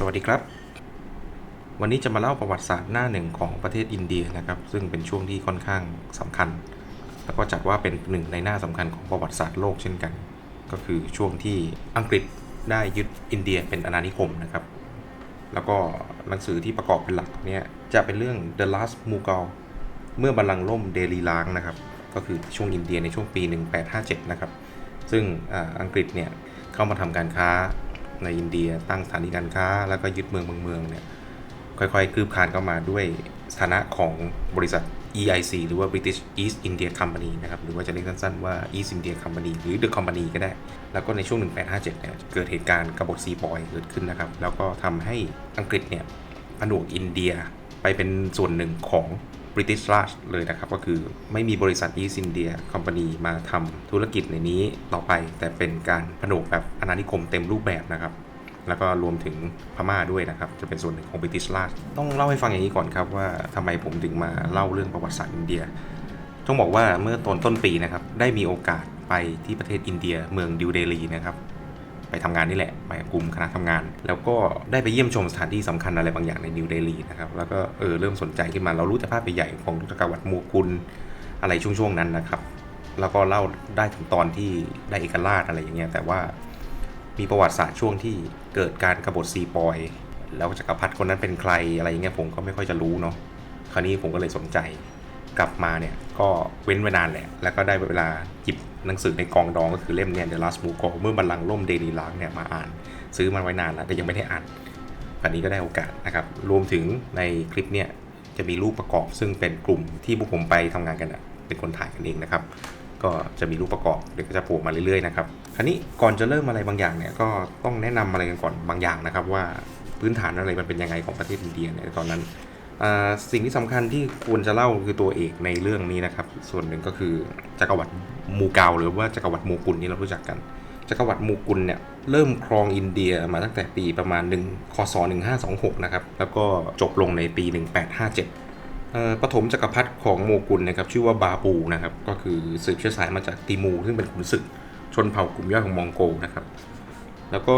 สวัสดีครับ วันนี้จะมาเล่าประวัติศาสตร์หน้าหนึ่งของประเทศอินเดียนะครับ ซึ่งเป็นช่วงที่ค่อนข้างสำคัญ แล้วก็จัดว่าเป็นหนึ่งในหน้าสำคัญของประวัติศาสตร์โลกเช่นกัน ก็คือช่วงที่อังกฤษได้ยึดอินเดียเป็นอาณานิคมนะครับ แล้วก็หนังสือที่ประกอบเป็นหลักเนี่ยจะเป็นเรื่อง The Last Mughal เมื่อบัลลังก์ล่มเดลีล้างนะครับ ก็คือช่วงอินเดียในช่วงปี 1857 นะครับ ซึ่งออังกฤษเนี่ยเข้ามาทำการค้า ในอินเดีย ตั้งสถานีการค้า แล้วก็ยึดเมืองบางเมืองเนี่ยค่อยๆ คืบคลานเข้ามาด้วยสถานะของบริษัท EIC หรือว่า British East India Company นะครับ หรือว่าจะเรียกสั้นๆว่า East India Company หรือ The Company ก็ได้ แล้วก็ในช่วง 1857 เนี่ย เกิดเหตุการณ์กบฏซีปอยเกิดขึ้นนะครับ แล้วก็ทำให้อังกฤษเนี่ยผนวกอินเดียไปเป็นส่วนหนึ่งของ British Raj เลยนะครับ ก็คือไม่มีบริษัท East India Company มาทำธุรกิจในนี้ต่อไป แต่เป็นการผนวกแบบอาณานิคมเต็มรูปแบบนะครับ แล้วก็รวมถึงพม่าด้วยนะครับ จะเป็นส่วนหนึ่งของ British Raj ต้องเล่าให้ฟังอย่างนี้ก่อนครับว่าทำไมผมถึงมาเล่าเรื่องประวัติศาสตร์อินเดีย ต้องบอกว่าเมื่อตอนต้นปีนะครับได้มีโอกาสไปที่ประเทศอินเดียเมืองดิวเดลีนะครับ ไปทำงานนี่แหละไปกลุ่มคณะทำงาน แล้วก็ได้ไปเยี่ยมชมสถานที่สำคัญอะไรบางอย่างในนิวเดลีนะครับแล้วก็เออเริ่มสนใจขึ้นมาเรารู้แต่ภาพใหญ่ๆของจักรวรรดิมูกุลอะไรช่วงๆนั้นนะครับ แล้วก็เล่าได้ถึงตอนที่ได้เอกราชอะไรอย่างเงี้ยแต่ว่ามีประวัติศาสตร์ช่วงที่เกิดการกบฏซีปอย แล้วจักรพรรดิคนนั้นเป็นใครอะไรอย่างเงี้ยผมก็ไม่ค่อยจะรู้เนาะคราวนี้ผมก็เลยสนใจ กลับมาเนี่ยก็เว้นไว้นานแหละ แล้วก็ได้เวลาหยิบหนังสือในกองดองก็คือเล่มเนี่ย The Last Mughal เมื่อบัลลังก์ล่มเดลีล้างเนี่ยมาอ่าน ซื้อมันไว้นานแล้วแต่ยังไม่ได้อ่านคราวนี้ก็ได้โอกาสนะครับ รวมถึงในคลิปเนี่ยจะมีรูปประกอบซึ่งเป็นกลุ่มที่พวกผมไปทำงานกันอะเป็นคนถ่ายกันเองนะครับ ก็จะมีรูปประกอบเดี๋ยวก็จะโผล่มาเรื่อยๆนะครับคราวนี้ก่อนจะเริ่มอะไรบางอย่างเนี่ยก็ต้องแนะนำอะไรกันก่อนบางอย่างนะครับ ว่าพื้นฐานอะไรมันเป็นยังไงของประเทศอินเดียในตอนนั้น สิ่งที่สำคัญที่ควรจะเล่าคือตัวเอกในเรื่องนี้นะครับ ส่วนหนึ่งก็คือจักรวรรดิมูเกาหรือว่าจักรวรรดิมูกุลที่เรารู้จักกัน จักรวรรดิมูกุลเนี่ยเริ่มครองอินเดียมาตั้งแต่ปีประมาณ1คศ1526นะครับแล้วก็จบลงในปี 1857เอ่อปฐมจักรพรรดิของโมกุลนะครับชื่อว่าบาบูนะครับก็คือสืบเชื้อสายมาจากติมู ซึ่งเป็นขุนศึกชนเผ่ากลุ่มย่อยของมองโกนะครับ แล้วก็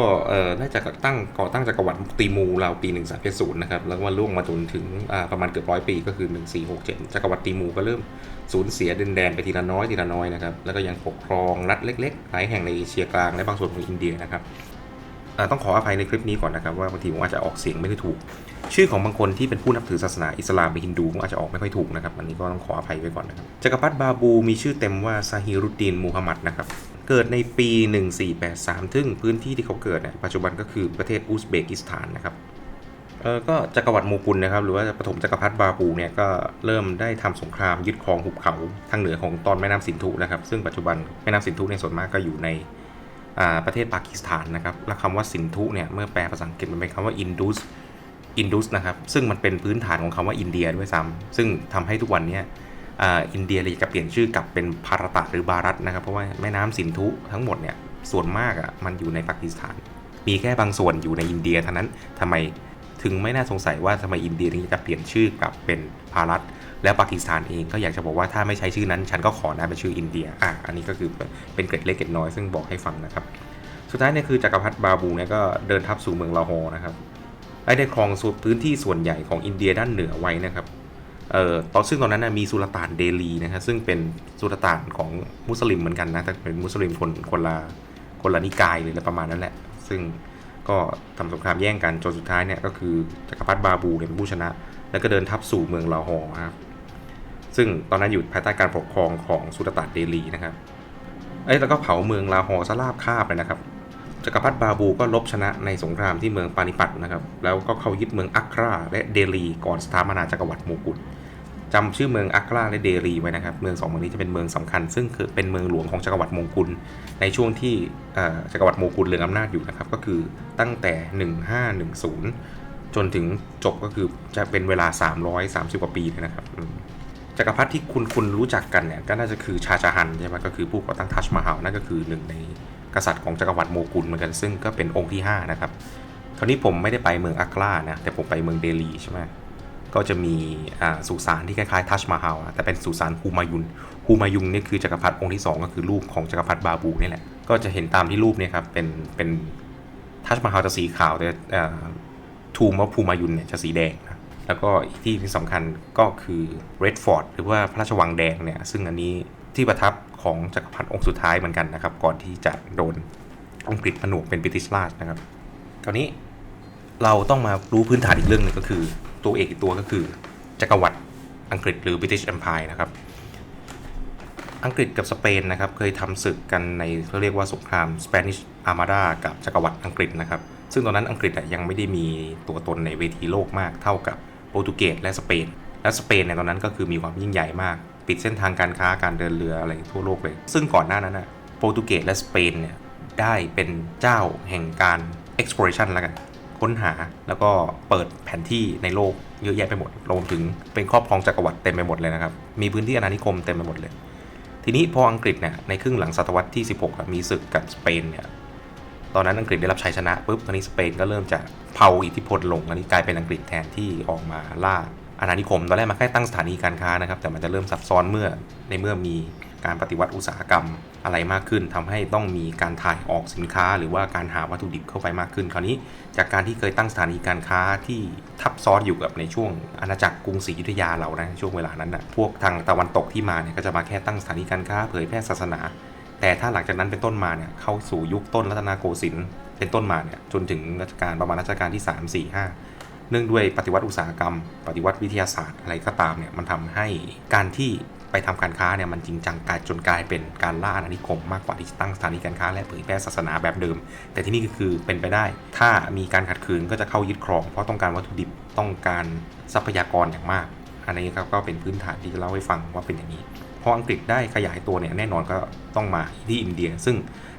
น่าจะตั้งก่อตั้งจักรวรรดิตีมูราวปี 1370นะครับแล้วก็มาล่วงมาจนถึงประมาณเกือบร้อยปีก็คือ 1467 จักรวรรดิตีมูก็เริ่มสูญเสียดินแดนไปทีละน้อยทีละน้อยนะครับแล้วก็ยังปกครองรัฐเล็กๆหลายแห่งในเอเชียกลางและบางส่วนของอินเดียนะครับต้องขออภัยในคลิปนี้ก่อนนะครับว่าบางทีผมอาจจะออกเสียงไม่ได้ถูก ชื่อของบางคนที่เป็นผู้นับถือศาสนาอิสลามหรือฮินดูผมอาจจะออกไม่ค่อยถูกนะครับอันนี้ก็ต้องขออภัยไว้ก่อนนะครับจักรพรรดิบาบูมีชื่อเต็มว่าซาฮิรุดดีนมูฮัมหมัดนะครับ เกิดในปี 1483 ซึ่งพื้นที่ที่เขาเกิดเนี่ยปัจจุบันก็คือประเทศอุซเบกิสถานนะครับเออก็จักรวรรดิโมกุลนะครับหรือว่าปฐมจักรพรรดิบาบูเนี่ยก็เริ่มได้ทำสงครามยึดครองหุบเขาทางเหนือของตอนแม่น้ำสินธุนะครับซึ่งปัจจุบันแม่น้ำสินธุในส่วนมากก็อยู่ในอ่าประเทศปากีสถานนะครับและคำว่าสินธุเนี่ยเมื่อแปลภาษาอังกฤษมันเป็นคำว่าอินดุสอินดุสนะครับซึ่งมันเป็นพื้นฐานของคำว่าอินเดียด้วยซ้ำซึ่งทำให้ทุกวันเนี้ย อินเดียเลยจะเปลี่ยนชื่อกลับเป็นภารตะหรือบารัตนะครับ เพราะว่าแม่น้ำสินธุทั้งหมดเนี่ยส่วนมากอะมันอยู่ในปากีสถาน มีแค่บางส่วนอยู่ในอินเดียเท่านั้นทำไมถึงไม่น่าสงสัยว่าทำไมอินเดียถึงจะเปลี่ยนชื่อกลับเป็นภารัตแล้วปากีสถานเองก็อยากจะบอกว่าถ้าไม่ใช้ชื่อนั้น ฉันก็ขอนะเป็นชื่ออินเดียอะอันนี้ก็คือเป็นเกร็ดเล็กเกร็ดน้อยซึ่งบอกให้ฟังนะครับ สุดท้ายเนี่ยคือจักรพรรดิบาบูเนี่ยก็เดินทัพสู่เมืองลาโฮนะครับได้ได้ครองส่วนพื้นที่ส่วนใหญ่ของอินเดียด้านเหนือไว้นะครับ เอ่อตอนซึ่งตอนนั้นนะมีสุลต่านเดลีนะครับซึ่งเป็นสุลต่านของมุสลิมเหมือนกันนะแต่เป็นมุสลิมคนคนละคนละนิกายเลยประมาณนั้นแหละ ซึ่งก็ทำสงครามแย่งกันจนสุดท้ายเนี่ยก็คือจักรพรรดิบาบูเนี่ยเป็นผู้ชนะ แล้วก็เดินทัพสู่เมืองลาโฮร์นะครับซึ่งตอนนั้นอยู่ภายใต้การปกครองของสุลต่านเดลีนะครับเอ้ยแล้วก็เผาเมืองลาโฮร์ซะราบคาบเลยนะครับจักรพรรดิบาบูก็ลบชนะในสงครามที่เมืองปานิปัตนะครับ แล้วก็เข้ายึดเมืองอัคราและเดลีก่อนสถาปนาจักรวรรดิโมกุล จำชื่อเมืองอัคราและเดลีไว้นะครับ เมืองสองเมืองนี้จะเป็นเมืองสำคัญ ซึ่งคือเป็นเมืองหลวงของจักรวรรดิมงกุล ในช่วงที่จักรวรรดิโมกุลเรืองอำนาจอยู่นะครับ ก็คือตั้งแต่ 1510 จนถึงจบก็คือจะเป็นเวลา 330 กว่าปีเลยนะครับจักรพรรดิที่คุณคุณรู้จักกันเนี่ยก็น่าจะคือชาชาฮันใช่ไหมก็คือผู้ก่อตั้งทัชมาฮาลนั่นก็คือหนึ่งในกษัตริย์ของจักรวรรดิโมกุลเหมือนกันซึ่งก็เป็นองค์ที่ 5 นะครับคราวนี้ผมไม่ได้ไปเมืองอักรานะแต่ผมไปเมืองเดลีใช่ไหม ก็จะมีสุสานที่คล้ายๆทัชมาฮาลแต่เป็นสุสานฮูมายุนฮูมายุนนี่คือจักรพรรดิองค์ที่ 2 ก็คือลูกของจักรพรรดิบาบูนี่แหละก็จะเห็นตามที่รูปเนี่ยครับเป็นเป็นทัชมาฮาลจะสีขาวแต่ทูมอภูมายุนเนี่ยจะสีแดงนะแล้วก็อีกที่ที่สำคัญก็คือเรดฟอร์ดหรือว่าพระราชวังแดงเนี่ยซึ่งอันนี้ที่ประทับของจักรพรรดิองค์สุดท้ายเหมือนกันนะครับ ก่อนที่จะโดนอังกฤษผนวกเป็นบริติชราชนะครับคราวนี้เราต้องมารู้พื้นฐานอีกเรื่องหนึงก็คือ ตัวเอกอีกตัวก็คือจักรวรรดิอังกฤษหรือ British Empire นะครับ อังกฤษกับสเปนนะครับ เคยทำศึกกันในเขาเรียกว่าสงคราม Spanish Armada กับจักรวรรดิอังกฤษนะครับ ซึ่งตอนนั้นอังกฤษยังไม่ได้มีตัวตนในเวทีโลกมากเท่ากับโปรตุเกสและสเปน และสเปนเนี่ยตอนนั้นก็คือมีความยิ่งใหญ่มาก ปิดเส้นทางการค้าการเดินเรืออะไรทั่วโลกเลย ซึ่งก่อนหน้านั้นอะโปรตุเกสและสเปนเนี่ยได้เป็นเจ้าแห่งการ exploration แล้วกัน ค้นหา แล้วก็เปิดแผนที่ในโลกเยอะแยะไปหมดรวมถึงเป็นครอบครองจักรวรรดิเต็มไปหมดเลยนะครับ มีพื้นที่อาณานิคมเต็มไปหมดเลย ทีนี้พออังกฤษเนี่ยในครึ่งหลังศตวรรษที่ 16 มีศึกกับสเปนเนี่ยตอนนั้นอังกฤษได้รับชัยชนะปุ๊บตอนนี้สเปนก็เริ่มจะเผาอิทธิพลลงอันนี้กลายเป็นอังกฤษแทนที่ออกมาล่าอาณานิคมตอนแรกมันแค่ตั้งสถานีการค้านะครับ แต่มันจะเริ่มซับซ้อนเมื่อในเมื่อมี การปฏิวัติอุตสาหกรรมอะไรมากขึ้นทำให้ต้องมีการถ่ายออกสินค้า หรือว่าการหาวัตถุดิบเข้าไปมากขึ้น คราวนี้ จากการที่เคยตั้งสถานีการค้าที่ทับซ้อนอยู่กับในช่วงอาณาจักรกรุงศรีอยุธยาเรานะช่วงเวลานั้นนะพวกทางตะวันตกที่มาเนี่ยก็จะมาแค่ตั้งสถานีการค้าเผยแพร่ศาสนา แต่ถ้าหลังจากนั้นเป็นต้นมาเนี่ยเข้าสู่ยุคต้นรัตนโกสินทร์เป็นต้นมาเนี่ยจนถึงรัชกาลประมาณรัชกาลที่ 3 4 5เนื่องด้วยปฏิวัติอุตสาหกรรม ปฏิวัติวิทยาศาสตร์อะไรก็ตามเนี่ยมันทำให้การที่ ไปทำการค้าเนี่ยมันจริงจังกลายจนกลายเป็นการล่าอาณานิคมมากกว่าที่จะตั้งสถานีการค้าและเผยแพร่ศาสนาแบบเดิม แต่ที่นี่ก็คือเป็นไปได้ ถ้ามีการขัดขืนก็จะเข้ายึดครอง เพราะต้องการวัตถุดิบต้องการทรัพยากรอย่างมาก อันนี้ครับก็เป็นพื้นฐานที่จะเล่าให้ฟังว่าเป็นอย่างนี้พออังกฤษได้ขยายตัวเนี่ยแน่นอนก็ต้องมาที่อินเดีย ซึ่ง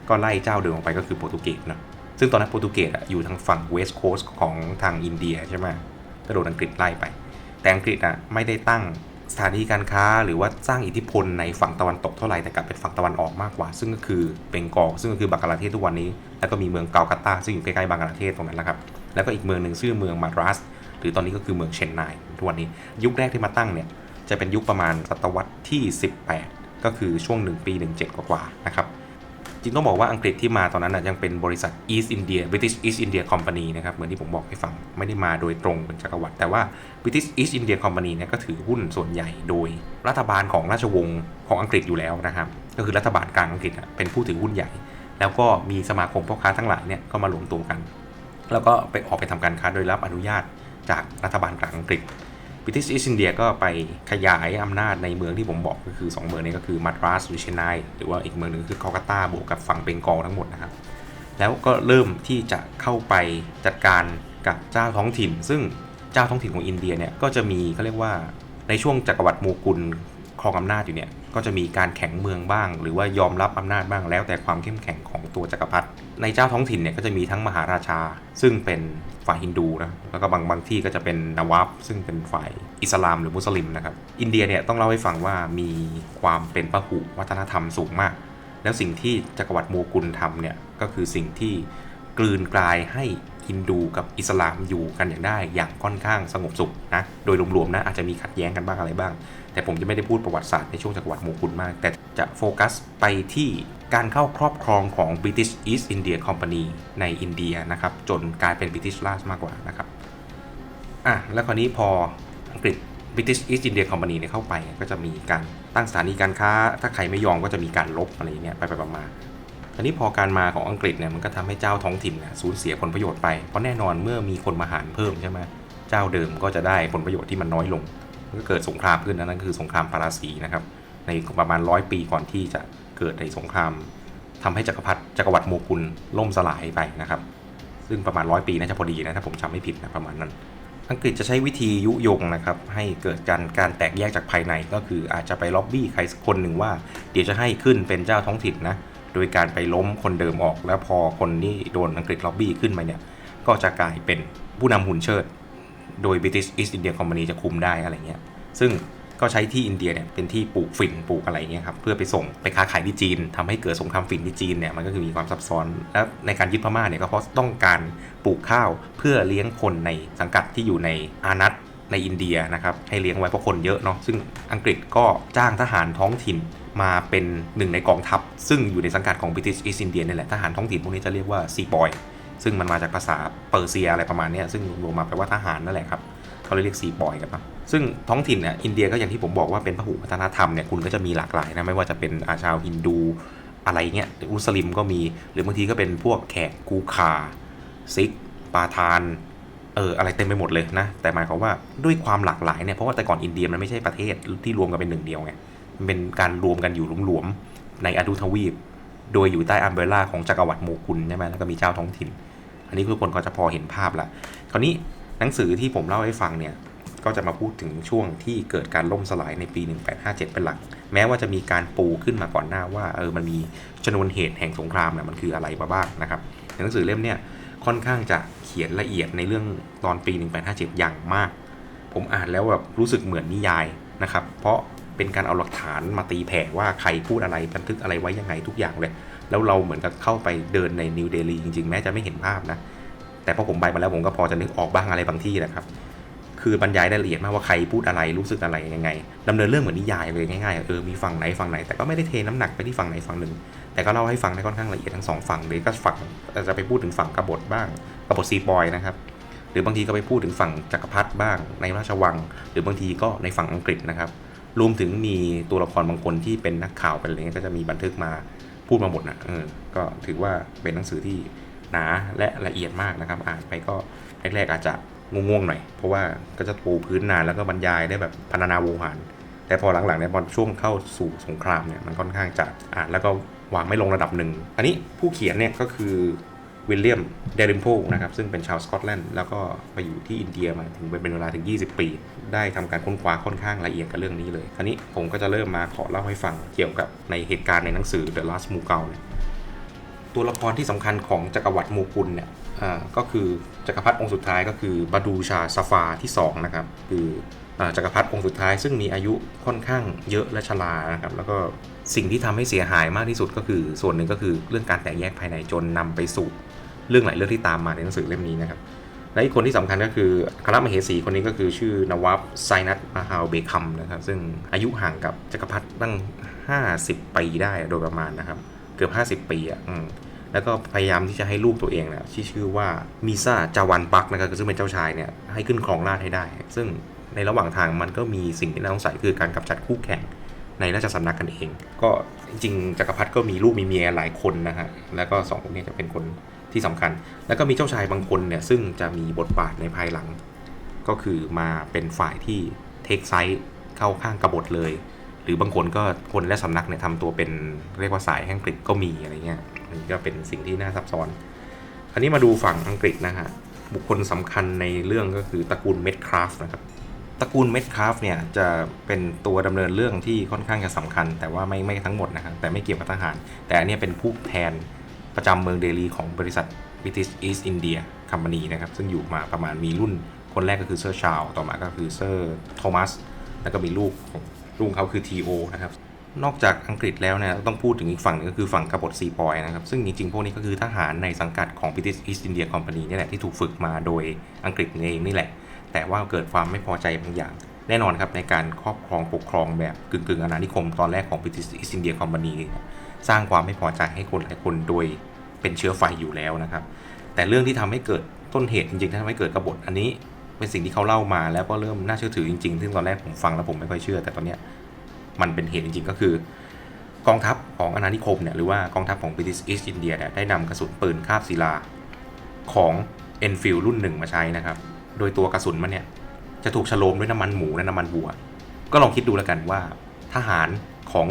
ก็ไล่เจ้าเดิมออกไปก็คือโปรตุเกสเนอะซึ่งตอนนั้นโปรตุเกสอยู่ทางฝั่งเวสต์โคสต์ของทางอินเดียใช่ไหมก็โดนอังกฤษไล่ไป แต่อังกฤษอะไม่ได้ตั้ง สถานีการค้าหรือว่าสร้างอิทธิพลในฝั่งตะวันตกเท่าไหร่แต่กลับเป็นฝั่งตะวันออกมากกว่า ซึ่งก็คือเบงกอลซึ่งก็คือบังกลาเทศทุกวันนี้ แล้วก็มีเมืองเกากาตาซึ่งอยู่ใกล้ๆบังกลาเทศตรงนั้นแหละครับแล้วก็อีกเมืองหนึ่งชื่อเมืองมาดรัสหรือตอนนี้ก็คือเมืองเชนไนทุกวันนี้ ยุคแรกที่มาตั้งเนี่ยจะเป็นยุคประมาณศตวรรษที่ 18 ก็คือช่วง 1 ปี 17 กว่าๆนะครับ จริงต้องบอกว่าอังกฤษที่มาตอนนั้นนะยังเป็นบริษัท East India British East India Company นะครับ เหมือนที่ผมบอกให้ฟังไม่ได้มาโดยตรงเป็นจักรวรรดิแต่ว่า British East India Company เนี่ยก็ถือหุ้นส่วนใหญ่โดยรัฐบาลของราชวงศ์ของอังกฤษอยู่แล้วนะครับ ก็คือรัฐบาลกลางอังกฤษเป็นผู้ถือหุ้นใหญ่ แล้วก็มีสมาคมพ่อค้าทั้งหลายเนี่ยก็มารวมตัวกัน แล้วก็ไปออกไปทำการค้าโดยรับอนุญาตจากรัฐบาลกลางอังกฤษ บิทิสอิสอินเดียก็ไปขยายอำนาจในเมืองที่ผมบอกก็คือ 2 เมืองนี้ก็คือมัตราสหรือเชนไนหรือว่าอีกเมืองหนึ่งคือคอลกัตตาบวกกับฝั่งเบงกอลทั้งหมดนะครับ แล้วก็เริ่มที่จะเข้าไปจัดการกับเจ้าท้องถิ่น ซึ่งเจ้าท้องถิ่นของอินเดียเนี่ยก็จะมีเขาเรียกว่าในช่วงจักรวรรดิโมกุลครองอำนาจอยู่เนี่ย ก็จะมีการแข่งเมืองบ้าง หรือว่ายอมรับอำนาจบ้างแล้วแต่ความเข้มแข็งของตัวจักรพรรดิในเจ้าท้องถิ่นเนี่ยก็จะมีทั้งมหาราชา ซึ่งเป็นฝ่ายฮินดูนะแล้วก็บางบางที่ก็จะเป็นนวาบซึ่งเป็นฝ่ายอิสลามหรือมุสลิมนะครับอินเดียเนี่ยต้องเล่าให้ฟังว่ามีความเป็นพหุวัฒนธรรมสูงมาก แล้วสิ่งที่จักรวรรดิโมกุลทำเนี่ยก็คือสิ่งที่ กลืนกลายให้ฮินดูกับอิสลามอยู่กันอย่างได้อย่างค่อนข้างสงบสุขนะโดยรวมๆนะอาจจะมีขัดแย้งกันบ้างอะไรบ้าง แต่ผมจะไม่ได้พูดประวัติศาสตร์ในช่วงจักรวรรดิโมกุลมาก แต่จะโฟกัสไปที่การเข้าครอบครองของ British East India Company ในอินเดียนะครับจนกลายเป็น British Raj มากกว่านะครับอะแล้วคราวนี้พออังกฤษ British East India Company เนี่ยเข้าไปก็จะมีการตั้งสถานีการค้า ถ้าใครไม่ยอมก็จะมีการลบอะไรเงี้ยไปไปมา ๆคราวนี้พอการมาของอังกฤษเนี่ยมันก็ทำให้เจ้าท้องถิ่นเนี่ยสูญเสียผลประโยชน์ไป เพราะแน่นอนเมื่อมีคนมาหารเพิ่มใช่ไหมเจ้าเดิมก็จะได้ผลประโยชน์ที่มันน้อยลง ก็เกิดสงครามขึ้นนะนั่นคือสงครามปาราสีนะครับในประมาณร้อยปีก่อนที่จะเกิดในสงครามทำให้จักรพรรดิจักรวรรดิโมกุลล่มสลายไปนะครับ ซึ่งประมาณร้อยปีน่าจะพอดีนะถ้าผมจำไม่ผิดนะประมาณนั้น อังกฤษจะใช้วิธียุยงนะครับให้เกิดการการแตกแยกจากภายในก็คืออาจจะไปล็อบบี้ใครสักคนหนึ่งว่า เดี๋ยวจะให้ขึ้นเป็นเจ้าท้องถิ่นนะ โดยการไปล้มคนเดิมออก แล้วพอคนที่โดนอังกฤษล็อบบี้ขึ้นมาเนี่ยก็จะกลายเป็นผู้นำหุ่นเชิด โดย British East India Company จะคุมได้อะไรเงี้ยซึ่งก็ใช้ที่อินเดียเนี่ยเป็นที่ปลูกฝิ่นปลูกอะไรเงี้ยครับเพื่อไปส่งไปค้าขายที่จีนทำให้เกิดสงครามฝิ่นที่จีนเนี่ยมันก็คือมีความซับซ้อน และในการยึดพม่าเนี่ยก็เพราะต้องการปลูกข้าวเพื่อเลี้ยงคนในสังกัดที่อยู่ในอานัตในอินเดียนะครับให้เลี้ยงไว้เพราะคนเยอะเนาะซึ่งอังกฤษก็จ้างทหารท้องถิ่น มาเป็นหนึ่งในกองทัพ ซึ่งอยู่ในสังกัดของ British East India นี่แหละทหารท้องถิ่นพวกนี้จะเรียกว่าซีบอยซึ่งมันมาจากภาษาเปอร์เซียอะไรประมาณนี้ซึ่งรวมมาแปลว่าทหารนั่นแหละครับเขาเลยเรียกซีปอยกันนะซึ่งท้องถิ่นเนี่ยอินเดียก็อย่างที่ผมบอกว่าเป็นพหุวัฒนธรรมเนี่ยคุณก็จะมีหลากหลายนะไม่ว่าจะเป็นอาชาวฮินดูอะไรเงี้ยมุสลิมก็มีหรือบางทีก็เป็นพวกแขกกูคาซิกปาทานเอออะไรเต็มไปหมดเลยนะ แต่หมายความว่าด้วยความหลากหลายเนี่ยเพราะว่าแต่ก่อนอินเดียมันไม่ใช่ประเทศที่รวมกันเป็นหนึ่งเดียวไง เป็นการรวมกันอยู่หลวมๆในอนุทวีป โดยอยู่ใต้อัมเบร่าของจักรวรรดิโมกุลใช่ไหมแล้วก็มีเจ้าท้องถิ่น อันนี้ทุกคนก็จะพอเห็นภาพละคราวนี้หนังสือที่ผมเล่าให้ฟังเนี่ยก็จะมาพูดถึงช่วงที่เกิดการล่มสลายในปี 1857 เป็นหลัก แม้ว่าจะมีการปูขึ้นมาก่อนหน้าว่าเออมันมีชนวนเหตุแห่งสงครามเนี่ยมันคืออะไรมาบ้างนะครับหนังสือเล่มเนี่ยค่อนข้างจะเขียนละเอียดในเรื่องตอนปี 1857 อย่างมาก ผมอ่านแล้วแบบรู้สึกเหมือนนิยายนะครับ เพราะ เป็นการเอาหลักฐานมาตีแผ่ว่าใครพูดอะไรบันทึกอะไรไว้ยังไงทุกอย่างเลย แล้วเราเหมือนกับเข้าไปเดินในนิวเดลีจริงๆ แม้จะไม่เห็นภาพนะ แต่พอผมไปมาแล้วผมก็พอจะนึกออกบ้างอะไรบางที่นะครับ คือบรรยายได้ละเอียดมากว่าใครพูดอะไรรู้สึกอะไรยังไงดำเนินเรื่องเหมือนนิยายเลยง่ายๆเออมีฝั่งไหนฝั่งไหนแต่ก็ไม่ได้เทน้ำหนักไปที่ฝั่งไหนฝั่งหนึ่ง แต่ก็เล่าให้ฟังได้ค่อนข้างละเอียดทั้งสองฝั่งเลยก็ฝั่งจะไปพูดถึงฝั่งกบฏบ้างกบฏซีบอยนะครับหรือบางทีก็ไปพูดถึงฝั่งจักรพรรดิบ้างในราชวัง หรือบางทีก็ในฝั่งอังกฤษนะครับ รวมถึงมีตัวละครบางคนที่เป็นนักข่าวเป็นอะไรเงี้ยก็จะมีบันทึกมาพูดมาหมดนะเออก็ถือว่าเป็นหนังสือที่หนาและละเอียดมากนะครับ อ่านไปก็แรกๆอาจจะง่วงๆหน่อย เพราะว่าก็จะปูพื้นนานแล้วก็บรรยายได้แบบพรรณนาโวหาร แต่พอหลังๆเนี่ยพอช่วงเข้าสู่สงครามเนี่ยมันค่อนข้างจะอ่านแล้วก็วางไม่ลงระดับหนึ่ง อันนี้ผู้เขียนเนี่ยก็คือ วิลเลียมเดลิมโพนะครับซึ่งเป็นชาวสกอตแลนด์แล้วก็ไปอยู่ที่อินเดียมาถึงเป็นเวลาถึง 20 ปี ได้ทำการค้นคว้าค่อนข้างละเอียดกับเรื่องนี้เลย คราวนี้ผมก็จะเริ่มมาขอเล่าให้ฟังเกี่ยวกับในเหตุการณ์ในหนังสือ The Last Mughal เนี่ยตัวละครที่สำคัญของจักรวรรดิโมกุลเนี่ยอ่าก็คือจักรพรรดิองค์สุดท้ายก็คือบาดูชาซาฟาที่สองนะครับคืออ่าจักรพรรดิองค์สุดท้ายซึ่งมีอายุค่อนข้างเยอะและชรานะครับแล้วก็สิ่งที่ทำให้เสียหายมากที่สุดก็คือ ส่วนหนึ่งก็คือเรื่องการแตกแยกภายในจนนำไปสู่ เรื่องหลายเรื่องที่ตามมาในหนังสือเล่มนี้นะครับและอีกคนที่สำคัญก็คือคณะมเหสีคนนี้ก็คือชื่อนวับไซนัตมาฮาวเบคัมนะครับ ซึ่งอายุห่างกับจักรพรรดิตั้ง 50 ปีได้โดยประมาณนะครับ เกือบ 50 ปีอะแล้วก็พยายามที่จะให้ลูกตัวเองเนี่ยที่ชื่อว่ามิซาจาวันปักนะครับซึ่งเป็นเจ้าชายเนี่ยให้ขึ้นครองราชให้ได้ ซึ่งในระหว่างทางมันก็มีสิ่งที่น่าสงสัยคือการกำจัดคู่แข่งในราชสำนักกันเอง ก็จริงจักรพรรดิก็มีลูกมีเมียหลายคนนะฮะแล้วก็สองคนนี้จะเป็นคน ที่สำคัญ แล้วก็มีเจ้าชายบางคนเนี่ยซึ่งจะมีบทบาทในภายหลัง ก็คือมาเป็นฝ่ายที่เทคไซส์เข้าข้างกบฏเลย หรือบางคนก็คนและสำนักเนี่ยทำตัวเป็นเรียกว่าสายแห่งอังกฤษก็มีอะไรเงี้ยอันนี้ก็เป็นสิ่งที่น่าซับซ้อน คราวนี้มาดูฝั่งอังกฤษนะฮะบุคคลสำคัญในเรื่องก็คือตระกูลเมดคราฟนะครับตระกูลเมดคราฟเนี่ยจะเป็นตัวดำเนินเรื่องที่ค่อนข้างจะสำคัญ แต่ว่าไม่ไม่ทั้งหมดนะครับแต่ไม่เกี่ยวกับทหาร แต่อันนี้เป็นผู้แทน ประจำเมืองเดลีของบริษัท British East India Company นะครับ ซึ่งอยู่มาประมาณมีรุ่นคนแรกก็คือเซอร์ชาลต่อมาก็คือเซอร์โทมัส แล้วก็มีลูกของลูกเขาคือ T.O. นะครับ นอกจากอังกฤษแล้วเนี่ยต้องพูดถึงอีกฝั่งหนึงก็คือฝั่งกบฏซีปอยนะครับ ซึ่งจริงๆ พวกนี้ก็คือทหารในสังกัดของ British East India Company นี่แหละที่ถูกฝึกมาโดยอังกฤษเองนี่แหละ แต่ว่าเกิดความไม่พอใจบางอย่างแน่นอนครับในการครอบครองปกครองแบบกึ่งๆอาณานิคมตอนแรกของ British East India Company เนี่ย สร้างความไม่พอใจให้คนหลายคนโดยเป็นเชื้อไฟอยู่แล้วนะครับ แต่เรื่องที่ทำให้เกิดต้นเหตุจริงๆที่ทำให้เกิดกบฏอันนี้เป็นสิ่งที่เขาเล่ามาแล้วก็เริ่มน่าเชื่อถือจริงๆ ซึ่งตอนแรกผมฟังแล้วผมไม่ค่อยเชื่อ แต่ตอนเนี้ยมันเป็นเหตุจริงๆ ก็คือ กองทัพของอาณานิคมเนี่ยหรือว่ากองทัพของ British East India เนี่ยได้นำกระสุนปืนคาบศิลาของ Enfield รุ่นหนึ่งมาใช้นะครับ โดยตัวกระสุนมันเนี่ยจะถูกฉโลมด้วยน้ำมันหมูและน้ำมันวัว ก็ลองคิดดูแล้วกันว่าทหารของ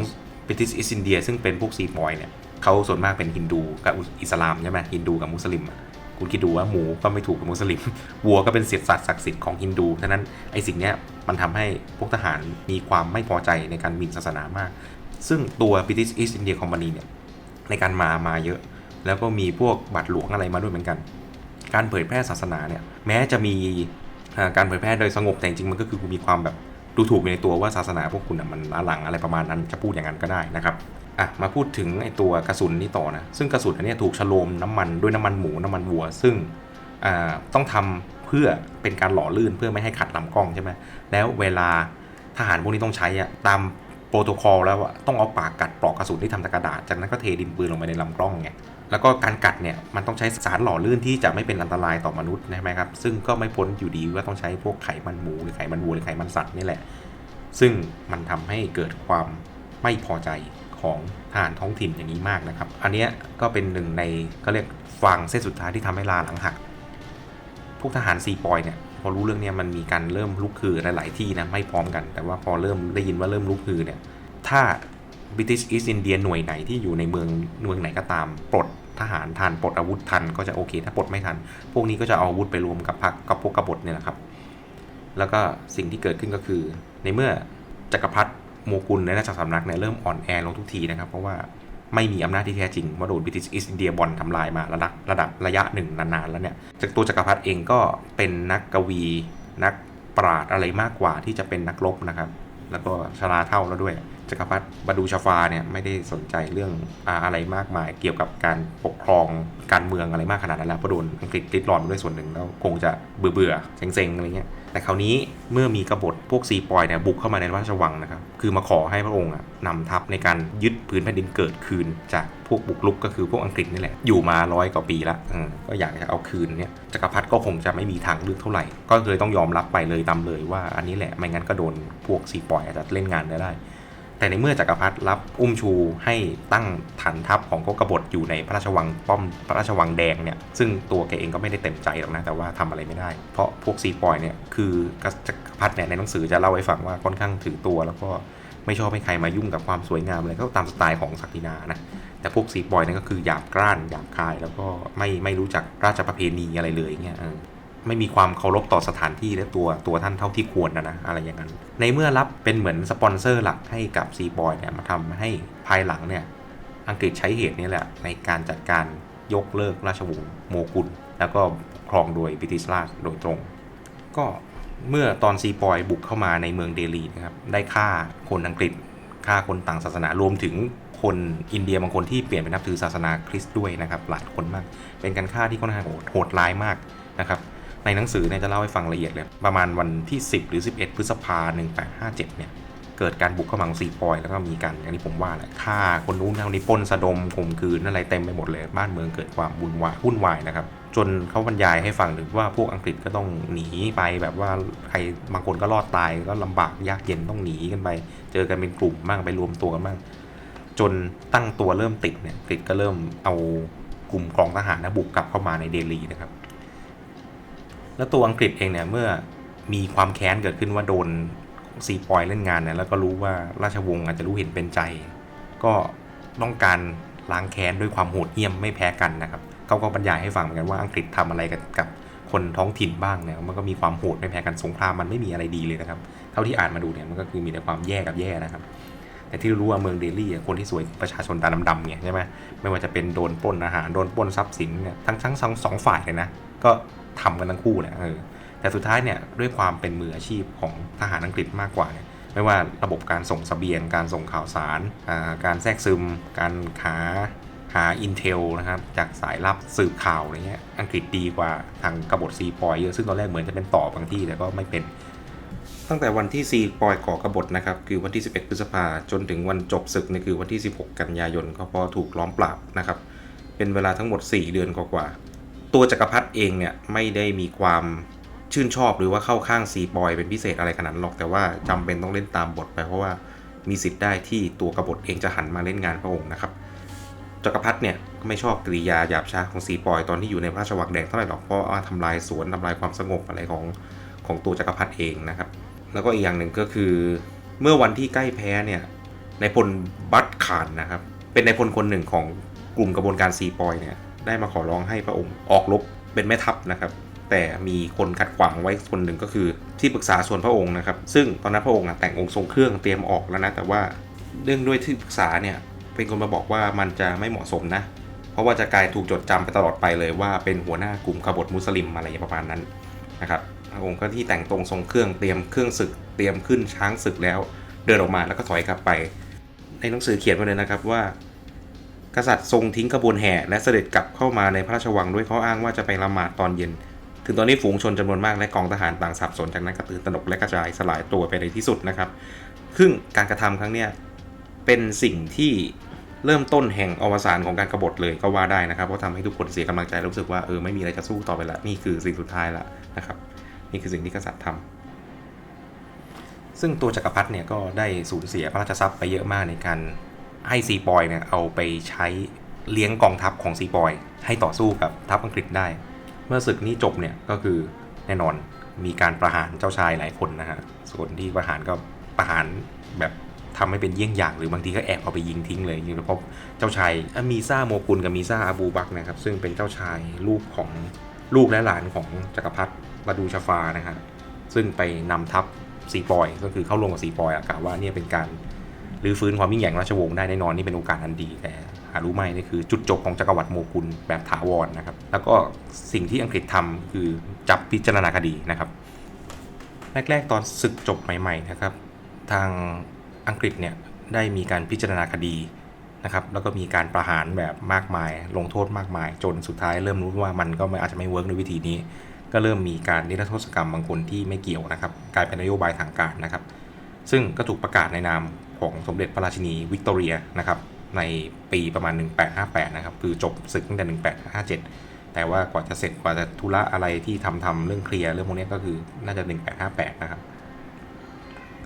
British East India ซึ่งเป็นพวกซีบอยเนี่ยเขาส่วนมากเป็นฮินดูกับอิสลามใช่ไหมฮินดูกับมุสลิม คุณคิดดูว่าหมูก็ไม่ถูกกับมุสลิม วัวก็เป็นเสียสัตว์ศักดิ์สิทธิ์ของฮินดูฉะนั้นไอ้สิ่งเนี้ยมันทำให้พวกทหารมีความไม่พอใจในการหมิ่นศาสนามาก ซึ่งตัว British East India Company เนี่ยในการมามาเยอะ แล้วก็มีพวกบัตรหลวงอะไรมาด้วยเหมือนกัน การเผยแพร่ศาสนาเนี่ยแม้จะมีการเผยแพร่โดยสงบแต่จริงมันก็คือมีความแบบ ดูถูกอยู่ในตัวว่าศาสนาพวกคุณมันล้าหลังอะไรประมาณนั้นจะพูดอย่างนั้นก็ได้นะครับอะมาพูดถึงไอ้ตัวกระสุนนี่ต่อนะซึ่งกระสุนอันนี้ถูกฉโลมน้ำมันด้วยน้ำมันหมูน้ำมันวัว ซึ่งอ่าต้องทำเพื่อเป็นการหล่อลื่นเพื่อไม่ให้ขัดลำกล้องใช่ไหมแล้วเวลาทหารพวกนี้ต้องใช้อะตามโปรโตคอลแล้วอะต้องเอาปากกัดปลอกกระสุนที่ทำจากกระดาษ จากนั้นก็เทดินปืนลงไปในลำกล้องไง แล้วก็การกัดเนี่ยมันต้องใช้สารหล่อลื่นที่จะไม่เป็นอันตรายต่อมนุษย์ใช่ไหมครับ ซึ่งก็ไม่พ้นอยู่ดีว่าต้องใช้พวกไขมันหมูหรือไขมันวัวหรือไขมันสัตว์นี่แหละ ซึ่งมันทำให้เกิดความไม่พอใจของทหารท้องถิ่นอย่างนี้มากนะครับ อันเนี้ยก็เป็นหนึ่งในก็เรียกฟางเส้นสุดท้ายที่ทำให้ลาหลังหัก พวกทหารซีปอยเนี่ยพอรู้เรื่องเนี้ยมันมีการเริ่มลุกคือหลายๆที่นะไม่พร้อมกัน แต่ว่าพอเริ่มได้ยินว่าเริ่มลุกคือเนี่ยถ้า British East India หน่วยไหนที่อยู่ในเมืองเมืองไหนก็ตามปลด ทหารทันปลดอาวุธทันก็จะโอเค ถ้าปลดไม่ทัน พวกนี้ก็จะเอาอาวุธไปรวมกับพรรคกับพวกกบฏเนี่ยแหละครับ แล้วก็สิ่งที่เกิดขึ้นก็คือ ในเมื่อจักรพรรดิโมกุลในราชสำนักเนี่ยเริ่มอ่อนแอลงทุกทีนะครับ เพราะว่าไม่มีอำนาจที่แท้จริงว่าโดน British East India บอลทำลายมาระดับระดับระยะหนึ่งนานๆแล้วเนี่ยจากตัวจักรพรรดิเองก็เป็นนักกวีนักปราดอะไรมากกว่าที่จะเป็นนักรบนะครับ แล้วก็ชราเท่าแล้วด้วย จักรพรรดิบาดูชาฟาเนี่ยไม่ได้สนใจเรื่องอะไรมากมาย เกี่ยวกับการปกครองการเมืองอะไรมากขนาดนั้นแล้วเพราะโดนอังกฤษติดรอนมาด้วยส่วนหนึ่งแล้วคงจะเบื่อเบื่อๆเซ็งๆอะไรเงี้ยแต่คราวนี้เมื่อมีกบฏพวกซีปอยเนี่ยบุกเข้ามาในราชวังนะครับคือมาขอให้พระองค์นำทัพในการยึดพื้นแผ่นดินเกิดคืน จากพวกบุกรุกก็คือพวกอังกฤษนี่แหละอยู่มาร้อยกว่าปีละก็อยากจะเอาคืนเนี่ยจักรพรรดิก็คงจะไม่มีทางเลือกเท่าไหร่ ก็เลยต้องยอมรับไปเลยตามเลยว่าอันนี้แหละไม่งั้นก็โดนพวกซีปอยอาจจะเล่นงานได้ แต่ในเมื่อจักรพรรดิรับอุ้มชูให้ตั้งฐานทัพของกกบฏอยู่ในพระราชวังป้อมพระราชวังแดงเนี่ยซึ่งตัวแกเองก็ไม่ได้เต็มใจหรอกนะแต่ว่าทำอะไรไม่ได้ เพราะพวกซีปอยเนี่ยคือจักรพรรดิเนี่ยในหนังสือจะเล่าให้ฟังว่าค่อนข้างถือตัว แล้วก็ไม่ชอบให้ใครมายุ่งกับความสวยงามเลยก็ตามสไตล์ของศักดินานะแต่พวกซีปอยนี่ยก็คือหยาบกร้านหยาบคายแล้วก็ไม่ไม่รู้จักราชประเพณีอะไรเลยเงี้ย ไม่มีความเคารพต่อสถานที่และตัวตัวท่านเท่าที่ควรนะนะอะไรอย่างนั้น ในเมื่อรับเป็นเหมือนสปอนเซอร์หลักให้กับซีบอยเนี่ยมาทำให้ภายหลังเนี่ยอังกฤษใช้เหตุนี้แหละในการจัดการยกเลิกราชวงศ์โมกุล แล้วก็ครองโดยบิติชราโดยตรง ก็เมื่อตอนซีปอยบุกเข้ามาในเมืองเดลีนะครับได้ฆ่าคนอังกฤษฆ่าคนต่างศาสนารวมถึงคนอินเดียบางคนที่เปลี่ยนเป็นนับถือศาสนาคริสต์ด้วยนะครับหลายคนมาก เป็นการฆ่าที่ค่อนข้างโหดร้ายมากนะครับ ในหนังสือเนี่ยจะเล่าให้ฟังละเอียดเลย ประมาณวันที่ 10 หรือ 11 พฤษภา1857เจ็ดเนี่ย เกิดการบุกเข้ามาของซีปอย แล้วก็มีการอย่างที่ผมว่าแหละฆ่าคนนู้นคนนี้ปล้นสะดมข่มขืนอะไรเต็มไปหมดเลย บ้านเมืองเกิดความวุ่นวายวุ่นวายนะครับจนเขาบรรยายให้ฟังถึงว่าพวกอังกฤษก็ต้องหนีไปแบบว่าใครบางคนก็รอดตายก็ลำบากยากเย็นต้องหนีกันไป เจอกันเป็นกลุ่มบ้างไปรวมตัวกันบ้างจนตั้งตัวเริ่มติดเนี่ยอังกฤษก็เริ่มเอากลุ่มกองทหารนะบุกกลับเข้ามาในเดลีนะครับ แล้วตัวอังกฤษเองเนี่ยเมื่อมีความแค้นเกิดขึ้นว่าโดนซีปอยเล่นงานเนี่ยแล้วก็รู้ว่าราชวงศ์อาจจะรู้เห็นเป็นใจ ก็ต้องการล้างแค้นด้วยความโหดเหี้ยมไม่แพ้กันนะครับเขาก็บรรยายให้ฟังเหมือนกันว่าอังกฤษทำอะไรกับกับคนท้องถิ่นบ้างเนี่ยมันก็มีความโหดไม่แพ้กันสงครามมันไม่มีอะไรดีเลยนะครับ เท่าที่อ่านมาดูเนี่ยมันก็คือมีแต่ความแย่กับแย่นะครับ แต่ที่รู้ว่าเมืองเดลี่คนที่สวยประชาชนตาดำๆเนี่ยใช่ไหมไม่ว่าจะเป็นโดนปล้นอาหารโดนปล้นทรัพย์สินเนี่ยทั้งทั้งสองสองฝ่ายเลยนะก็ทำกันทั้งคู่แหละเออแต่สุดท้ายเนี่ยด้วยความเป็นมืออาชีพของทหารอังกฤษมากกว่าเนี่ยไม่ว่าระบบการส่งสเสบียง การส่งข่าวสาราการแทรกซึม การหาหาอินเทลนะครับ จากสายลับสืบข่าวอะไรเงี้ย อังกฤษดีกว่าทางกบฏซีปอยเยอะ ซึ่งตอนแรกเหมือนจะเป็นต่อบางที่ แต่ก็ไม่เป็น ตั้งแต่วันที่ซีปอยก่อกบฏนะครับ คือวันที่ 11 พฤษภาจนถึงวันจบศึกนี่คือวันที่ 16 กันยายนก็พอถูกล้อมปราบนะครับ เป็นเวลาทั้งหมด 4 เดือนกว่าๆตัวจักรพรรดิเองเนี่ยไม่ได้มีความชื่นชอบหรือว่าเข้าข้างซีปอยเป็นพิเศษอะไรขนาดนั้นหรอกแต่ว่าจำเป็นต้องเล่นตามบทไปเพราะว่ามีสิทธิ์ได้ที่ตัวกบฏเองจะหันมาเล่นงานพระองค์นะครับจักรพรรดิเนี่ยก็ไม่ชอบกริยาหยาบช้าของซีปอยตอนที่อยู่ในพระราชวังแดงเท่าไหร่หรอกเพราะว่าทำลายสวนทำลายความสงบอะไรของของตัวจักรพรรดิเองนะครับ แล้วก็อีกอย่างหนึ่งก็คือ เมื่อวันที่ใกล้แพ้เนี่ยนายพลบัตขานนะครับ เป็นนายพลคนหนึ่งของกลุ่มกระบวนการซีปอยเนี่ยได้มาขอร้องให้พระองค์ออกรบเป็นแม่ทัพนะครับแต่มีคนขัดขวางไว้คนหนึ่งก็คือที่ปรึกษาส่วนพระองค์นะครับ ซึ่งตอนนั้นพระองค์แต่งองค์ทรงเครื่องเตรียมออกแล้วนะ แต่ว่าเรื่องด้วยที่ปรึกษาเนี่ยเป็นคนมาบอกว่ามันจะไม่เหมาะสมนะ เพราะว่าจะกลายถูกจดจำไปตลอดไปเลยว่าเป็นหัวหน้ากลุ่มขบฏมุสลิมอะไรประมาณนั้นนะครับ องค์ก็ที่แต่งตรงทรงเครื่องเตรียมเครื่องศึกเตรียมขึ้นช้างศึกแล้ว เดินออกมาแล้วก็ถอยกลับไป ในหนังสือเขียนไว้เลยนะครับว่า กษัตริย์ทรงทิ้งขบวนแห่และเสด็จกลับเข้ามาในพระราชวังด้วยข้ออ้างว่าจะไปละหมาดตอนเย็น ถึงตอนนี้ฝูงชนจำนวนมากและกองทหารต่างสับสนจากนั้นก็ตื่นตระหนกและกระจายสลายตัวไปในที่สุดนะครับซึ่งการกระทำครั้งเนี้ยเป็นสิ่งที่เริ่มต้นแห่งอวสานของการกบฏเลยก็ว่าได้นะครับเพราะทำให้ทุกคนเสียกำลังใจรู้สึกว่าเออไม่มีอะไรจะสู้ต่อไปละนี่คือสิ่งสุดท้ายละนะครับ นี่คือสิ่งที่กษัตริย์ทำซึ่งตัวจักรพรรดิเนี่ยก็ได้สูญเสียพระราชทรัพย์ไปเยอะมากในการให้ซีปอยเนี่ยเอาไปใช้เลี้ยงกองทัพของซีปอย ให้ต่อสู้กับทัพอังกฤษได้ เมื่อศึกนี้จบเนี่ยก็คือแน่นอนมีการประหารเจ้าชายหลายคนนะฮะส่วนที่ประหารก็ประหารแบบทำให้เป็นเยี่ยงอย่างหรือบางทีก็แอบเอาไปยิงทิ้งเลยอย่างเพราะเจ้าชายมีซ่าโมกุลกับมีซ่าอาบูบักนะครับซึ่งเป็นเจ้าชายลูกของลูกและหลานของจักรพรรดิ บาดูชาฟานะฮะซึ่งไปนำทัพซีปอย ก็คือเข้าลงกับซีปอยอะกล่าวว่าเนี่ยเป็นการรื้อฟื้นความยิ่งใหญ่ของราชวงศ์ได้แน่นอนนี่เป็นโอกาสอันดีแต่หารู้ไหมนี่คือจุดจบของจักรวรรดิโมกุลแบบถาวรนะครับ แล้วก็สิ่งที่อังกฤษทำคือจับพิจารณาคดีนะครับ แรก ๆ ตอนศึกจบใหม่ ๆ นะครับ ทางอังกฤษเนี่ยได้มีการพิจารณาคดีนะครับ แล้วก็มีการประหารแบบมากมาย ลงโทษมากมาย จนสุดท้ายเริ่มรู้ว่ามันก็อาจจะไม่เวิร์กในวิธีนี้ ก็เริ่มมีการนิรโทษกรรมบางคนที่ไม่เกี่ยวนะครับ กลายเป็นนโยบายทางการนะครับ ซึ่งก็ถูกประกาศในนามของสมเด็จพระราชินีวิกตอเรียนะครับ ในปีประมาณ 1858 นะครับ คือจบศึกตั้งแต่ 1857 แต่ว่ากว่าจะเสร็จกว่าจะธุระอะไรที่ทำทำเรื่องเคลียร์เรื่องพวกนี้ก็คือน่าจะ 1858 นะครับ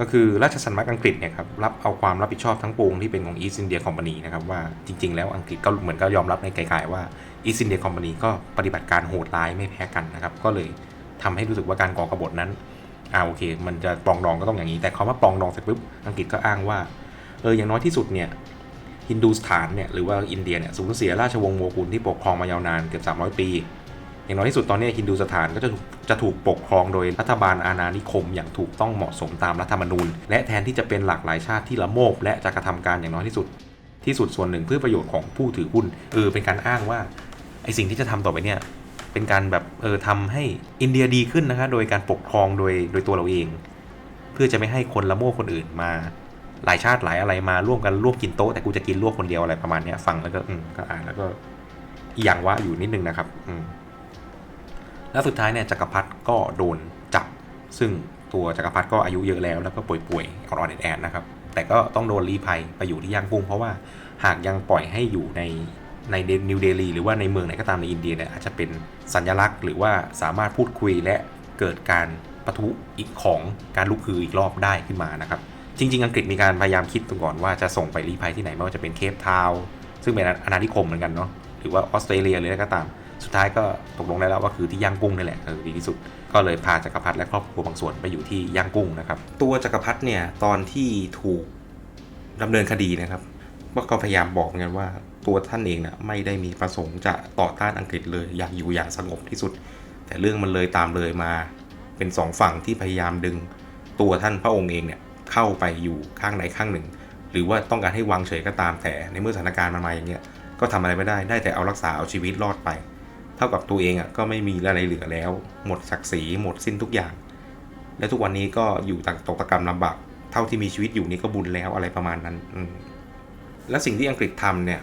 ก็คือราชสำนักอังกฤษเนี่ยครับรับเอาความรับผิดชอบทั้งปวงที่เป็นของ East India Company นะครับว่าจริง ๆ แล้วอังกฤษก็เหมือนก็ยอมรับในไกลๆว่า East India Company ก็ปฏิบัติการโหดร้ายไม่แพ้กันนะครับก็เลยทำให้รู้สึกว่าการก่อกบฏนั้นอ่าโอเค มันจะปองดองก็ต้องอย่างนี้ แต่เขาว่าปองดองเสร็จปุ๊บอังกฤษก็อ้างว่าเอออย่างน้อยที่สุดเนี่ยฮินดูสถานเนี่ยหรือว่าอินเดียเนี่ยสูญเสียราชวงศ์โมกุลที่ปกครองมายาวนานเกือบ300 ปี อย่างน้อยที่สุดตอนนี้ฮินดูสถานก็จะถูกจะถูกปกครองโดยรัฐบาลอาณานิคม อย่างถูกต้องเหมาะสมตามรัฐธรรมนูญ และแทนที่จะเป็นหลากหลายชาติที่ละโมบ และจะกระทำการอย่างน้อยที่สุด ที่สุดส่วนหนึ่งเพื่อประโยชน์ของผู้ถือหุ้นเออเป็นการอ้างว่าไอสิ่งที่จะทำต่อไปเนี่ยเป็นการแบบเออทำให้อินเดียดีขึ้นนะคะโดยการปกครองโดยโดยตัวเราเอง เพื่อจะไม่ให้คนละโมบคนอื่นมา หลายชาติหลายอะไรมาร่วมกันร่วมกินโต๊ะแต่กูจะกินร่วมคนเดียวอะไรประมาณนี้ฟังแล้วก็อืมก็อ่านแล้วก็อีหยังว่าอยู่นิดนึงนะครับ อืม แล้วสุดท้ายเนี่ยจักรพรรดิก็โดนจับ ซึ่งตัวจักรพรรดิก็อายุเยอะแล้วแล้วก็ป่วยๆอ่อนๆแอดๆนะครับ แต่ก็ต้องโดนรีภัยไปอยู่ที่ย่างกุ้งเพราะว่าหากยังปล่อยให้อยู่ในในนิวเดลีหรือว่าในเมืองไหนก็ตามในอินเดียเนี่ยอาจจะเป็นสัญลักษณ์ หรือว่าสามารถพูดคุยและเกิดการปะทุอีกของการลุกฮืออีกรอบได้ขึ้นมานะครับ จริง ๆ อังกฤษมีการพยายามคิดก่อนว่าจะส่งไปรีภัยที่ไหนไม่ว่าจะเป็นเคปทาวซึ่งเป็นอาณานิคมเหมือนกันเนาะหรือว่าออสเตรเลียหรืออะไรก็ตาม สุดท้ายก็ตกลงได้แล้วว่าคือที่ย่างกุ้งนี่แหละเออดีที่สุด ก็เลยพาจักรพรรดิและครอบครัวบางส่วนไปอยู่ที่ย่างกุ้งนะครับ ตัวจักรพรรดิเนี่ยตอนที่ถูกดำเนินคดีนะครับก็พยายามบอกเหมือนกันว่าตัวท่านเองนะไม่ได้มีประสงค์จะต่อต้านอังกฤษเลยอยากอยู่อย่างสงบที่สุด แต่เรื่องมันเลยตามเลยมา เป็นสองฝั่งที่พยายามดึงตัวท่านพระองค์เองเนี่ยเข้าไปอยู่ข้างใดข้างหนึ่ง หรือว่าต้องการให้วางเฉยก็ตามแต่ในเมื่อสถานการณ์มันมาอย่างเงี้ยก็ทำอะไรไม่ได้ได้แต่เอารักษาเอาชีวิตรอดไป เท่ากับตัวเองอะก็ไม่มีอะไรเหลือแล้ว หมดศักดิ์ศรีหมดสิ้นทุกอย่าง และทุกวันนี้ก็อยู่ตกตกตะกรรมลำบากเท่าที่มีชีวิตอยู่นี่ก็บุญแล้วอะไรประมาณนั้นอืและสิ่งที่อังกฤษทำเนี่ย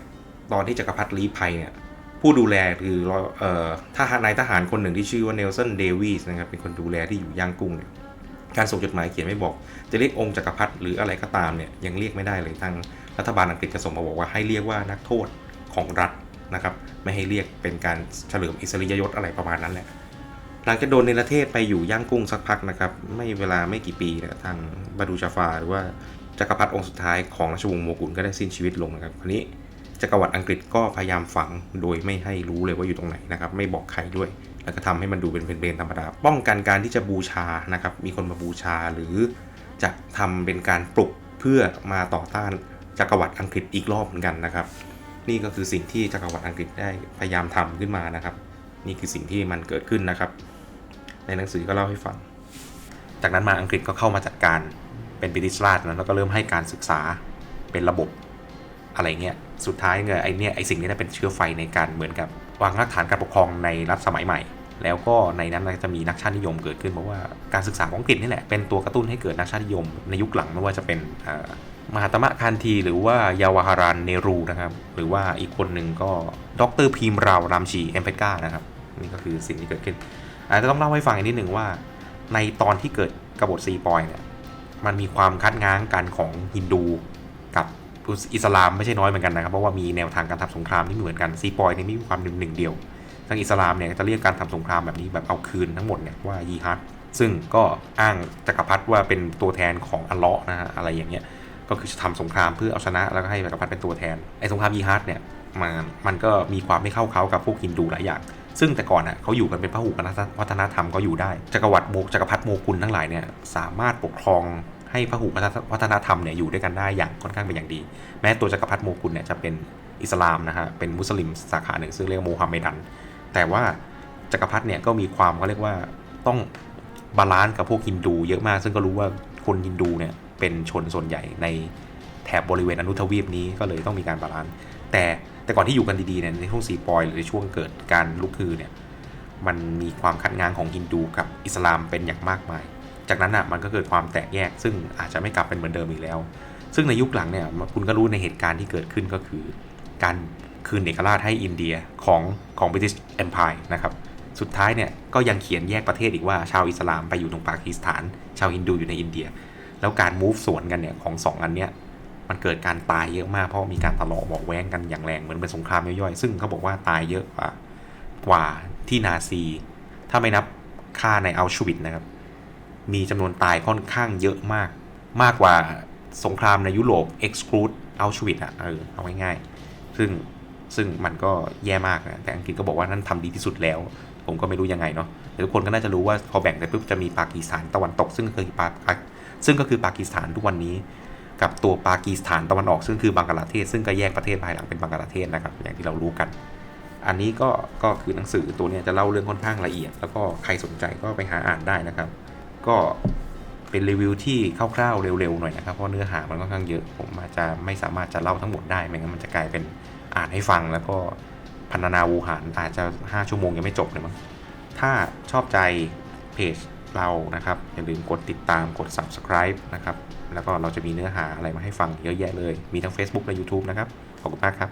ตอนที่จักรพรรดิลีภัยเนี่ย ผู้ดูแลคือเอ่อทหารนายทหารคนหนึ่งที่ชื่อว่าเนลสันเดวิสนะครับเป็นคนดูแลที่อยู่ย่างกุ้งเนี่ยการส่งจดหมายเขียนไม่บอก จะเรียกองค์จักรพรรดิหรืออะไรก็ตามเนี่ยยังเรียกไม่ได้เลยทางรัฐบาลอังกฤษจะส่งมาบอกว่าให้เรียกว่านักโทษของรัฐ นะครับ ไม่ให้เรียกเป็นการเฉลิมอิสริยยศอะไรประมาณนั้นแหละ หลังจากโดนในประเทศไปอยู่ย่างกุ้งสักพักนะครับ ไม่เวลาไม่กี่ปีนี่ยทางบาดูชาฟาหรือว่าจักรพรรดิองค์สุดท้ายของราชวงศ์โมกุลก็ได้สิ้นชีวิตลงนะครับคราวนี้จักรวรรดิอังกฤษก็พยายามฝังโดยไม่ให้รู้เลยว่าอยู่ตรงไหนนะครับ ไม่บอกใครด้วย แล้วก็ทำให้มันดูเป็นเพลนธรรมดา ป้องกันการที่จะบูชานะครับ มีคนมาบูชาหรือจะทำเป็นการปลุกเพื่อมาต่อต้านจักรวรรดิอังกฤษอีกรอบเหมือนกันนะครับ นี่ก็คือสิ่งที่จักรวรรดิอังกฤษได้พยายามทำขึ้นมานะครับ นี่คือสิ่งที่มันเกิดขึ้นนะครับ ในหนังสือก็เล่าให้ฟัง จากนั้นมาอังกฤษก็เข้ามาจัดการเป็นบริติชราชนะแล้วก็เริ่มให้การศึกษาเป็นระบบอะไรเงี้ย สุดท้ายเนี่ยไอเนี่ยไอสิ่งนี้เป็นเชื้อไฟในการเหมือนกับวางรากฐานการปกครองในรัฐสมัยใหม่ แล้วก็ในนั้นจะมีนักชาตินิยมเกิดขึ้นเพราะว่าการศึกษาของอังกฤษนี่แหละเป็นตัวกระตุ้นให้เกิดนักชาตินิยมในยุคหลังไม่ว่าจะเป็น มหาตมะคานทีหรือว่ายาวาฮารันเนรูนะครับ หรือว่าอีกคนหนึ่งก็ดรพีมราวรามชีเอมเพกานะครับ นี่ก็คือสิ่งที่เกิดขึ้นอาจจะต้องเล่าให้ฟังอีกนิดหนึ่งว่า ในตอนที่เกิดกบฏซีปอยเนี่ยมันมีความคัดง้างกันของฮินดูกับอิสลามไม่ใช่น้อยเหมือนกันนะครับ เพราะว่ามีแนวทางการทำสงครามที่ไม่เหมือนกันซีปอยเนี่ยไม่มีความหนึ่งหนึ่งเดียวทางอิสลามเนี่ยจะเรียกการทำสงครามแบบนี้แบบเอาคืนทั้งหมดเนี่ยว่ายีฮัดซึ่งก็อ้างจักรพรรดิว่าเป็นตัวแทนของอัลเลาะห์นะฮะอะไรอย่างเงี้ย ก็คือจะทำสงครามเพื่อเอาชนะแล้วก็ให้จักรพรรดิเป็นตัวแทนไอ้สงครามยีฮัดเนี่ยมันมันก็มีความไม่เข้าเขากับพวกฮินดูหลายอย่าง ซึ่งแต่ก่อนอะเขาอยู่กันเป็นพหุวัฒนธรรมก็อยู่ได้ จักรวรรดิโมกจักรพรรดิโมกุลทั้งหลายเนี่ยสามารถปกครองให้พหุวัฒนธรรมเนี่ยอยู่ด้วยกันได้อย่างค่อนข้างเป็นอย่างดี แม้ตัวจักรพรรดิโมกุลเนี่ยจะเป็นอิสลามนะฮะเป็นมุสลิมสาขาหนึ่งซึ่งเรียกโมฮัมเหมดัน แต่ว่าจักรพรรดิเนี่ยก็มีความเขาเรียกว่าต้องบาลานซ์กับพวกฮินดู เยอะมากซึ่งก็รู้ว่าคนฮินดูเนี่ย เป็นชนส่วนใหญ่ในแถบบริเวณอนุทวีปนี้ก็เลยต้องมีการบาลานซ์แต่แต่ก่อนที่อยู่กันดีๆเนี่ยในช่วงซีปอยหรือในช่วงเกิดการลุกฮือเนี่ยมันมีความขัดงานของฮินดูกับอิสลามเป็นอย่างมากมาย จากนั้นอะมันก็เกิดความแตกแยก ซึ่งอาจจะไม่กลับเป็นเหมือนเดิมอีกแล้ว ซึ่งในยุคหลังเนี่ยคุณก็รู้ในเหตุการณ์ที่เกิดขึ้นก็คือ การคืนเอกราชให้อินเดียของของ British Empire นะครับสุดท้ายเนี่ยก็ยังเขียนแยกประเทศอีกว่าชาวอิสลามไปอยู่ตรงปากีสถาน ชาวฮินดูอยู่ในอินเดีย แล้วการ move สวนกันเนี่ยของสองอันเนี้ยมันเกิดการตายเยอะมากเพราะมีการทะเลาะบอกแว้งกันอย่างแรงเหมือนเป็นสงครามย่อยๆซึ่งเขาบอกว่าตายเยอะกว่ากว่าที่นาซี ถ้าไม่นับฆ่าในอัลชวิตนะครับ มีจำนวนตายค่อนข้างเยอะมาก มากกว่าสงครามในยุโรป exclude อัลชวิตอะเออเอาง่ายๆซึ่งซึ่งมันก็แย่มากนะแต่อังกฤษก็บอกว่านั่นทำดีที่สุดแล้ว ผมก็ไม่รู้ยังไงเนาะแต่ทุกคนก็น่าจะรู้ว่าพอแบ่งไปปุ๊บจะมีปากีสถานตะวันตก ซึ่งก็คือปา ซึ่งก็คือปากีสถานทุกวันนี้ กับตัวปากีสถานตะวันออกซึ่งคือบังกลาเทศ ซึ่งก็แยกประเทศภายหลังเป็นบังกลาเทศนะครับ อย่างที่เรารู้กัน อันนี้ก็ก็คือหนังสือตัวนี้จะเล่าเรื่องค่อนข้างละเอียด แล้วก็ใครสนใจก็ไปหาอ่านได้นะครับ ก็เป็นรีวิวที่คร่าวๆเร็วๆหน่อยนะครับเพราะเนื้อหามันค่อนข้างเยอะผมอาจจะไม่สามารถจะเล่าทั้งหมดได้ไม่งั้นมันจะกลายเป็นอ่านให้ฟังแล้วก็พันนาวูหารอาจจะ 5 ชั่วโมงยังไม่จบเลยมั้งถ้าชอบใจเพจ เรานะครับ อย่าลืมกดติดตามกด subscribe นะครับ แล้วก็เราจะมีเนื้อหาอะไรมาให้ฟังเยอะแยะเลย มีทั้ง Facebook และ YouTube นะครับ ขอบคุณมากครับ